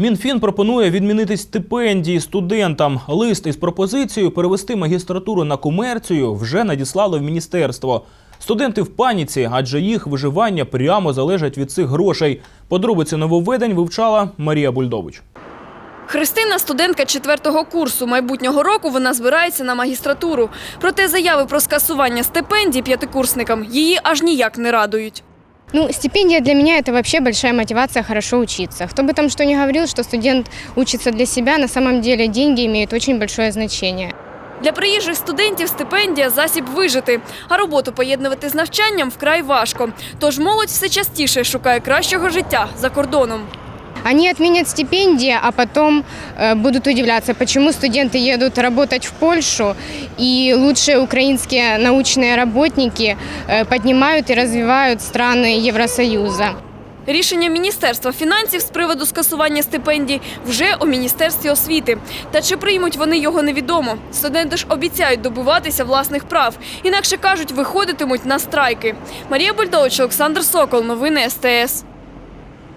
Мінфін пропонує відмінити стипендії студентам. Лист із пропозицією перевести магістратуру на комерцію вже надіслали в міністерство. Студенти в паніці, адже їх виживання прямо залежить від цих грошей. Подробиці нововведень вивчала Марія Бульдович. Христина – студентка четвертого курсу. Майбутнього року вона збирається на магістратуру. Проте заяви про скасування стипендій п'ятикурсникам її аж ніяк не радують. Ну, стипендия для меня это вообще большая мотивация хорошо учиться. Кто бы там что ни говорил, что студент учится для себя, на самом деле деньги имеют очень большое значение. Для приїжджих студентів стипендія – засіб вижити, а роботу поєднувати з навчанням вкрай важко. Тож молодь все частіше шукає кращого життя за кордоном. Они отменят стипендии, а потом э, будут удивляться, почему студенты едут работать в Польшу, и лучшие украинские научные работники э, поднимают и развивают страны Евросоюза. Рішення Міністерства фінансів з приводу скасування стипендій вже у Міністерстві освіти. Та чи приймуть вони його невідомо. Студенти ж обіцяють добиватися власних прав. Інакше кажуть, виходитимуть на страйки. Марія Бульдович, Олександр Сокол. Новини СТС.